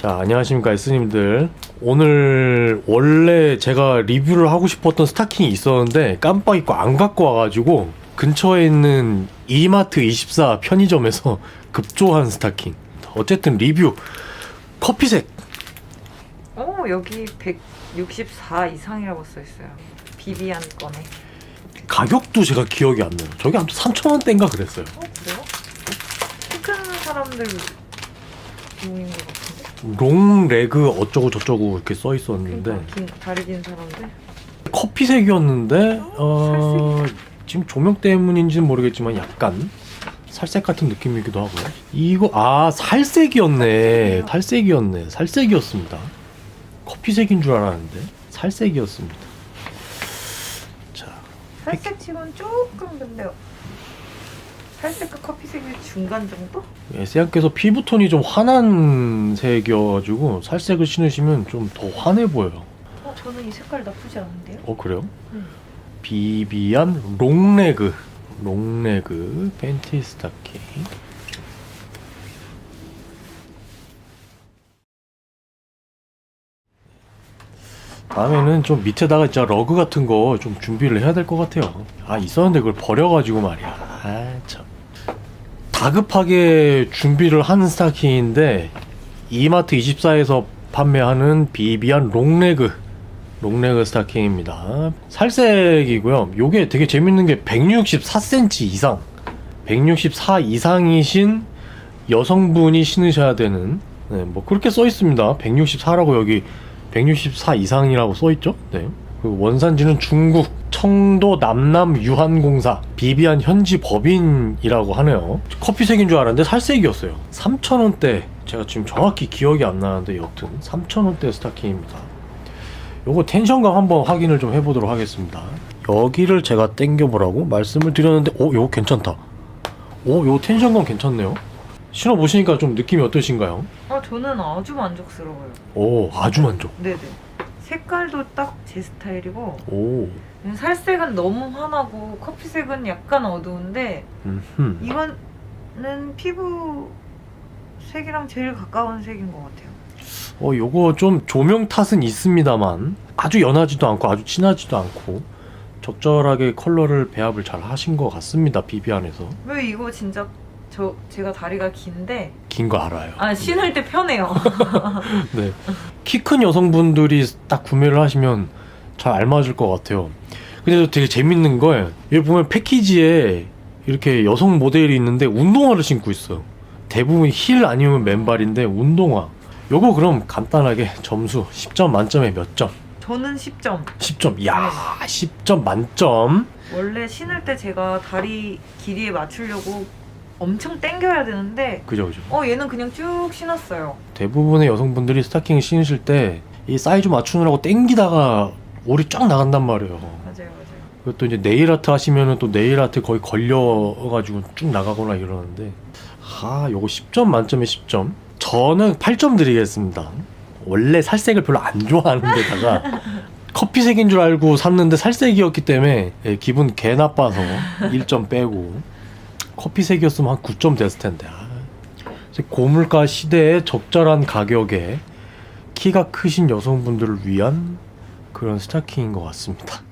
자, 안녕하십니까, 스님들. 오늘 원래 제가 리뷰를 하고 싶었던 스타킹이 있었는데 깜빡 잊고 안 갖고 와가지고 근처에 있는 이마트 24 편의점에서 급조한 스타킹. 어쨌든 리뷰. 커피색. 어 여기 164 이상이라고 써 있어요. 비비안 거네. 가격도 제가 기억이 안 나요. 저게 아무튼 3,000원대인가 그랬어요. 어 그래요? 사람들 용인 것 같은데. 롱 레그 어쩌고 저쩌고 이렇게 써 있었는데 그러니까 긴 다리 긴 사람들. 커피색이었는데 어, 지금 조명 때문인지는 모르겠지만 약간 살색 같은 느낌이기도 하고요. 이거 아 살색이었네. 살색이었네. 살색이었습니다. 커피색인 줄 알았는데 살색이었습니다. 자, 살색 치고는 조금 근데 살색과 커피색의 중간 정도? 에세양께서 피부톤이 좀 환한 색이어가지고 살색을 신으시면 좀 더 환해 보여요. 어 저는 이 색깔 나쁘지 않은데요? 어 그래요? 음. 비비안 롱레그 롱레그 팬티 스타킹 다음에는 좀 밑에다가 진짜 러그 같은 거 좀 준비를 해야 될 것 같아요 아 있었는데 그걸 버려가지고 말이야 아 참 다급하게 준비를 한 스타킹인데 이마트 24에서 판매하는 비비안 롱레그 롱레그 스타킹입니다. 살색이고요. 요게 되게 재밌는 게 164cm 이상, 164 이상이신 여성분이 신으셔야 되는, 네, 뭐 그렇게 써 있습니다. 164라고 여기 164 이상이라고 써 있죠. 네. 그리고 원산지는 중국 청도 남남 유한공사 비비안 현지 법인이라고 하네요. 커피색인 줄 알았는데 살색이었어요. 3,000원대. 제가 지금 정확히 기억이 안 나는데 여튼 3,000원대 스타킹입니다. 요거 텐션감 한번 확인을 좀 해보도록 하겠습니다. 여기를 제가 당겨보라고 말씀을 드렸는데, 오, 요거 괜찮다. 오, 요거 텐션감 괜찮네요. 신어보시니까 좀 느낌이 어떠신가요? 아 저는 아주 만족스러워요. 오, 아주 만족. 네네. 색깔도 딱 제 스타일이고 오, 살색은 너무 환하고 커피색은 약간 어두운데 음, 이거는 피부 색이랑 제일 가까운 색인 것 같아요. 어, 요거 좀 조명 탓은 있습니다만, 아주 연하지도 않고 아주 진하지도 않고, 적절하게 컬러를 배합을 잘 하신 것 같습니다, 비비안에서. 왜 이거 진짜 저 제가 다리가 긴데 긴 거 알아요. 아 신을 때 편해요. 네. 키 큰 여성분들이 딱 구매를 하시면 잘 알맞을 것 같아요. 근데 또 되게 재밌는 걸, 여기 보면 패키지에 이렇게 여성 모델이 있는데 운동화를 신고 있어요. 대부분 힐 아니면 맨발인데 운동화. 요거 그럼 간단하게 점수 10점 만점에 몇 점? 저는 10점. 10점. 야, 10점 만점. 원래 신을 때 제가 다리 길이에 맞추려고 엄청 당겨야 되는데 그죠, 그죠. 어 얘는 그냥 쭉 신었어요. 대부분의 여성분들이 스타킹 신으실 때 이 사이즈 맞추느라고 땡기다가 올이 쫙 나간단 말이에요. 맞아요, 맞아요. 그것도 이제 네일 아트 하시면은 또 네일 아트 거의 걸려가지고 쭉 나가거나 이러는데 아 요거 10점 만점에 10점 저는 8점 드리겠습니다 원래 살색을 별로 안 좋아하는 데다가 커피색인 줄 알고 샀는데 살색이었기 때문에 예, 기분 개 나빠서 1점 빼고 커피색이었으면 한 9점 됐을 텐데. 아, 고물가 시대에 적절한 가격에 키가 크신 여성분들을 위한 그런 스타킹인 것 같습니다